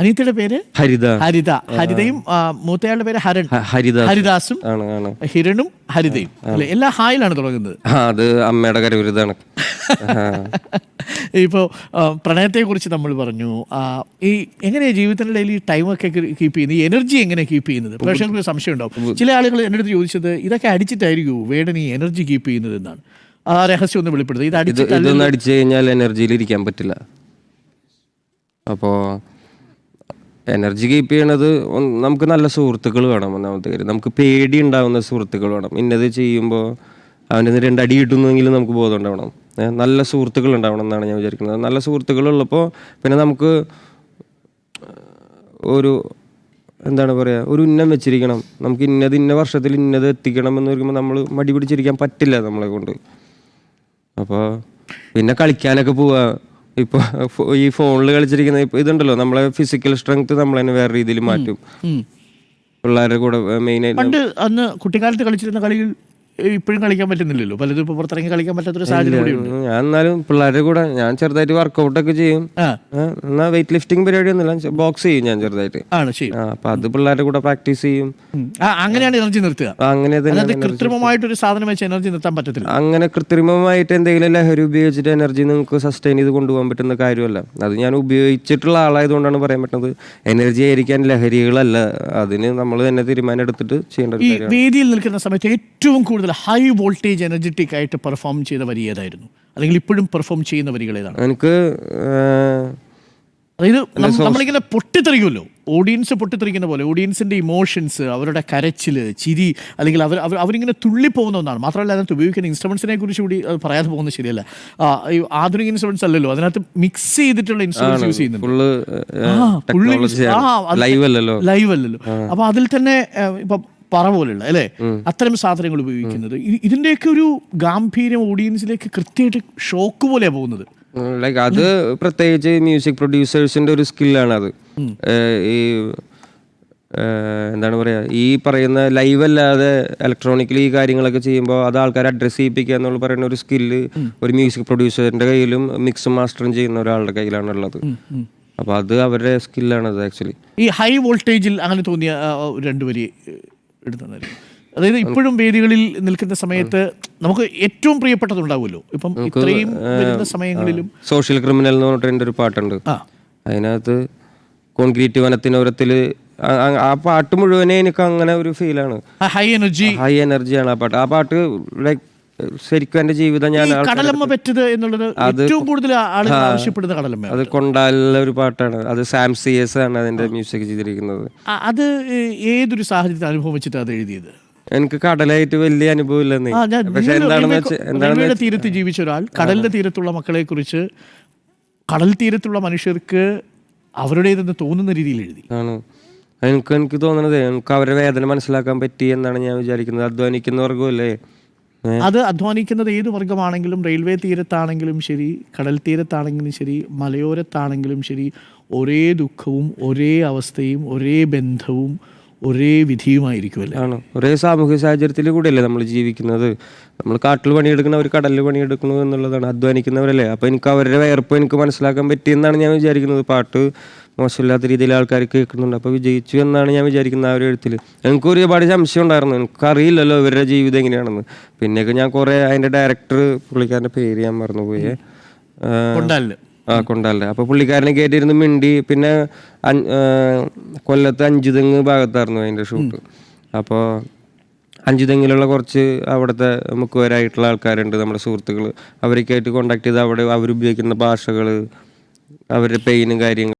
അനിയത്തിയുടെ പേര്? ഹരിത. ഹരിത. ഹരിതയും മൂത്തയാളുടെ പേര് ഹരൺ. ഹരിത ഹരിദാസും. ഹിരണും ഹരിതയും. അല്ലെ? എല്ലാ ഹായിലാണ് തുടങ്ങുന്നത്. അത് അമ്മയുടെ കരവിരുതാണ്. ഇപ്പോ പ്രണയത്തെ കുറിച്ച് നമ്മൾ പറഞ്ഞു. ഈ എങ്ങനെയാ ജീവിതത്തിനിടയിൽ ഈ ടൈമൊക്കെ കീപ്പ് ചെയ്യുന്നത്? ഈ എനർജി എങ്ങനെ കീപ്പ് ചെയ്യുന്നത്? പ്രേക്ഷകർക്ക് സംശയം ഉണ്ടാവും ചില ആളുകൾ എന്റെ അടുത്ത് ചോദിച്ചത് ഇതൊക്കെ അടിച്ചിട്ടായിരിക്കും വേടൻ ഈ എനർജി കീപ്പ് ചെയ്യുന്നത് എന്നാണ്? ആ രഹസ്യം ഒന്ന് വെളിപ്പെടുത്തുക. ഇത് അടിച്ചു കഴിഞ്ഞാൽ എനർജിയിൽ ഇരിക്കാൻ പറ്റില്ല. അപ്പോ എനർജി കീപ്പ് ചെയ്യണത് നമുക്ക് നല്ല സുഹൃത്തുക്കൾ വേണം ഒന്നാമത്തെ കാര്യം. നമുക്ക് പേടി ഉണ്ടാവുന്ന സുഹൃത്തുക്കൾ വേണം. ഇന്നത് ചെയ്യുമ്പോൾ അവന്റെ രണ്ട് അടി കിട്ടുന്നെങ്കിലും നമുക്ക് ബോധം ഉണ്ടാവണം. നല്ല സുഹൃത്തുക്കൾ ഉണ്ടാവണം എന്നാണ് ഞാൻ വിചാരിക്കുന്നത്. നല്ല സുഹൃത്തുക്കൾ ഉള്ളപ്പോൾ പിന്നെ നമുക്ക് ഒരു എന്താണ് പറയുക ഒരു ഉന്നം വെച്ചിരിക്കണം. നമുക്ക് ഇന്നത് ഇന്ന വർഷത്തിൽ ഇന്നത് എത്തിക്കണം എന്ന് പറയുമ്പോൾ നമ്മൾ മടി പിടിച്ചിരിക്കാൻ പറ്റില്ല നമ്മളെ കൊണ്ട്. അപ്പോൾ പിന്നെ കളിക്കാനൊക്കെ പോവാ. ഇപ്പോൾ ഈ ഫോണിൽ കളിച്ചിരിക്കുന്ന ഇപ്പൊ ഇതുണ്ടല്ലോ നമ്മളെ ഫിസിക്കൽ സ്ട്രെങ്ത് നമ്മൾ തന്നെ വേറെ രീതിയിൽ മാറ്റും. പിള്ളേരുടെ കൂടെ മെയിൻ ആയിട്ട് പണ്ട് അന്ന് കുട്ടിക്കാലത്ത് കളിച്ചിരുന്ന കളികൾ ഇപ്പോഴും കളിക്കാൻ പറ്റുന്നില്ലല്ലോ. പലരും ഇപ്പൊ പുറത്തിറങ്ങി കളിക്കാൻ പറ്റാത്തൊരു സാഹചര്യം കൂടിയുണ്ട് ഞാൻ എന്നാലും പിള്ളേരുടെ കൂടെ ഞാൻ ചെറുതായിട്ട് വർക്ക്ഔട്ട് ഒക്കെ ചെയ്യും. എന്നാ വെയിറ്റ് ലിഫ്റ്റിംഗ് പരിപാടി ഒന്നുമില്ല. ബോക്സ് ചെയ്യും ഞാൻ ചെറുതായിട്ട്. ആണ് ശരി. അപ്പൊ അത് പിള്ളേരുടെ കൂടെ പ്രാക്ടീസ് ചെയ്യും. അങ്ങനെയാണ് എനർജി നിർത്തുക. അങ്ങനെ തന്നെ ഒരു സാധനം വെച്ച് എനർജി നിർത്താൻ പറ്റത്തില്ല. അങ്ങനെ കൃത്രിമമായിട്ട് എന്തെങ്കിലും ലഹരി ഉപയോഗിച്ചിട്ട് എനർജി നിങ്ങൾക്ക് സസ്റ്റെയിൻ ചെയ്ത് കൊണ്ടുപോകാൻ പറ്റുന്ന കാര്യമല്ല. അത് ഞാൻ ഉപയോഗിച്ചിട്ടുള്ള ആളായതുകൊണ്ടാണ് പറയാൻ പറ്റുന്നത്. എനർജി ആയിരിക്കാൻ ലഹരികളല്ല. അതിന് നമ്മൾ തന്നെ തീരുമാനം എടുത്തിട്ട് ചെയ്യേണ്ട ഒരു ഈ കാര്യം വേദിയിൽ നിൽക്കുന്ന സമയത്ത് ഏറ്റവും കൂടുതൽ ഹൈ വോൾട്ടേജ് എനർജറ്റിക് ആയിട്ട് പെർഫോം ചെയ്ത വരി ഏതായിരുന്നു? അല്ലെങ്കിൽ ഇപ്പോഴും പെർഫോം ചെയ്യുന്ന വരികൾ ഏതാണ്? എനിക്ക് അതായത് നമ്മളിങ്ങനെ പൊട്ടിത്തെറിക്കുമല്ലോ. ഓഡിയൻസ് പൊട്ടിത്തെറിക്കുന്ന പോലെ ഓഡിയൻസിന്റെ ഇമോഷൻസ് അവരുടെ കരച്ചിൽ ചിരി അല്ലെങ്കിൽ അവർ അവർ അവരിങ്ങനെ തുള്ളിപ്പോകുന്ന ഒന്നാണ്. മാത്രമല്ല അതിനകത്ത് ഉപയോഗിക്കുന്ന ഇൻസ്ട്രുമെന്റ്സിനെ കുറിച്ച് കൂടി അത് പറയാതെ പോകുന്നത് ശരിയല്ല. ആധുനിക ഇൻസ്ട്രുമെന്റ്സ് അല്ലല്ലോ. അതിനകത്ത് മിക്സ് ചെയ്തിട്ടുള്ള ഇൻസ്ട്രുമെന്റ്സ് യൂസ് ചെയ്യുന്നുണ്ട്. ലൈവ് അല്ലല്ലോ. അപ്പോൾ അപ്പൊ അതിൽ തന്നെ ഇപ്പൊ പറ പോലുള്ള അല്ലേ? അത്തരം സാധനങ്ങൾ ഉപയോഗിക്കുന്നത്. ഇതിന്റെയൊക്കെ ഒരു ഗാംഭീര്യം ഓഡിയൻസിലേക്ക് കൃത്യമായിട്ട് ഷോക്ക് പോലെയാ പോകുന്നത്. ലൈക്ക് അത് പ്രത്യേകിച്ച് മ്യൂസിക് പ്രൊഡ്യൂസേഴ്സിന്റെ ഒരു സ്കില്ലാണ് അത്. ഈ എന്താണ് പറയുക ഈ പറയുന്ന ലൈവ് അല്ലാതെ ഇലക്ട്രോണിക്കലി ഈ കാര്യങ്ങളൊക്കെ ചെയ്യുമ്പോൾ അത് ആൾക്കാരെ അഡ്രസ്സ് ചെയ്യിപ്പിക്കുക എന്നുള്ള പറയുന്ന ഒരു സ്കില്ല് ഒരു മ്യൂസിക് പ്രൊഡ്യൂസറിന്റെ കയ്യിലും മിക്സ് മാസ്റ്ററും ചെയ്യുന്ന ഒരാളുടെ കയ്യിലാണ് ഉള്ളത് അപ്പൊ അത് അവരുടെ സ്കില്ലാണ് അത് ആക്ച്വലി ഈ ഹൈ വോൾട്ടേജിൽ അങ്ങനെ തോന്നിയ രണ്ടുപേരി എടുത്തതായിരിക്കും അതായത് ഇപ്പോഴും വേദികളിൽ നിൽക്കുന്ന സമയത്ത് നമുക്ക് ഏറ്റവും പ്രിയപ്പെട്ടതുണ്ടാവുമല്ലോ ഇപ്പം ഇത്രയും വരുന്ന സമയങ്ങളിലും സോഷ്യൽ ക്രിമിനൽ എന്ന് പറഞ്ഞിട്ട് ഒരു പാട്ടുണ്ട്. അതിനകത്ത് കോൺക്രീറ്റ് വനത്തിനോരത്തിൽ ആ പാട്ട് മുഴുവനെ എനിക്ക് അങ്ങനെ ഒരു ഫീലാണ് ഹൈ എനർജി ഹൈ എനർജിയാണ് ആ പാട്ട്. ആ പാട്ട് ലൈക്ക് ശരിക്കും എന്റെ ജീവിതം ഞാൻ കടലമ്മ പറ്റത് എന്നുള്ളത് ഏറ്റവും കൂടുതൽ ആളുകൾ ആവശ്യപ്പെടുന്ന കടലമ്മ അത് കൊണ്ടാലുള്ള ഒരു പാട്ടാണ്. അത് സാം സി എസ് ആണ് അതിന്റെ മ്യൂസിക് ചെയ്തിരിക്കുന്നത്. അത് ഏതൊരു സാഹചര്യത്തിൽ അനുഭവിച്ചിട്ട് അത് എഴുതിയത്? എനിക്ക് കടലായിട്ട് വലിയ അനുഭവം ഇല്ലെന്നേ പക്ഷെ എന്താണെന്ന് വെച്ചാൽ എന്താണെന്ന് തീരത്ത് ജീവിച്ച ഒരാൾ കടലിന്റെ തീരത്തുള്ള മക്കളെ കുറിച്ച് കടൽ തീരത്തുള്ള മനുഷ്യർക്ക് അവരുടേതെന്ന് തോന്നുന്ന രീതിയിൽ എഴുതി. ആണ്. എനിക്ക് എനിക്ക് തോന്നുന്നത് എനിക്ക് അവരുടെ വേദന മനസ്സിലാക്കാൻ പറ്റി എന്നാണ് ഞാൻ വിചാരിക്കുന്നത്. അധ്വാനിക്കുന്നവർക്കും ഏ അത് അധ്വാനിക്കുന്നത് ഏത് വർഗമാണെങ്കിലും റെയിൽവേ തീരത്താണെങ്കിലും ശരി കടൽ തീരത്താണെങ്കിലും ശരി മലയോരത്താണെങ്കിലും ശരി ഒരേ ദുഃഖവും ഒരേ അവസ്ഥയും ഒരേ ബന്ധവും ഒരേ വിധിയുമായിരിക്കുമല്ലേ? ആണ്. ഒരേ സാമൂഹ്യ സാഹചര്യത്തിൽ കൂടെയല്ലേ നമ്മൾ ജീവിക്കുന്നത്? നമ്മൾ കാട്ടിൽ പണിയെടുക്കുന്നവർ കടലിൽ പണിയെടുക്കണു എന്നുള്ളതാണ്. അധ്വാനിക്കുന്നവരല്ലേ? അപ്പോൾ എനിക്ക് അവരുടെ വേർപ്പ് എനിക്ക് മനസ്സിലാക്കാൻ പറ്റിയെന്നാണ് ഞാൻ വിചാരിക്കുന്നത്. പാട്ട് മോശമില്ലാത്ത രീതിയിൽ ആൾക്കാർ കേൾക്കുന്നുണ്ട്. അപ്പോൾ വിജയിച്ചു എന്നാണ് ഞാൻ വിചാരിക്കുന്നത് ആ ഒരു എഴുത്തിൽ എനിക്ക് ഒരുപാട് സംശയം ഉണ്ടായിരുന്നു. എനിക്കറിയില്ലല്ലോ ഇവരുടെ ജീവിതം എങ്ങനെയാണെന്ന്. പിന്നെയൊക്കെ ഞാൻ കുറേ അതിന്റെ ഡയറക്ടർ പുള്ളിക്കാരന്റെ പേര് ഞാൻ മറന്നുപോയേ. ആ കൊണ്ടല്ലേ അപ്പൊ പുള്ളിക്കാരനെ കയറ്റിയിരുന്ന് മിണ്ടി പിന്നെ കൊല്ലത്ത് അഞ്ചു കൊല്ലത്ത് അഞ്ചുതെങ്ങ് ഭാഗത്തായിരുന്നു അതിന്റെ ഷൂട്ട്. അപ്പോൾ അഞ്ചുതെങ്ങിലുള്ള കുറച്ച് അവിടുത്തെ മുക്കുവരായിട്ടുള്ള ആൾക്കാരുണ്ട് നമ്മുടെ സുഹൃത്തുക്കൾ അവരൊക്കെ ആയിട്ട് കോണ്ടാക്ട് ചെയ്ത് അവിടെ അവരുപയോഗിക്കുന്ന ഭാഷകൾ അവരുടെ പെയിനും കാര്യങ്ങളും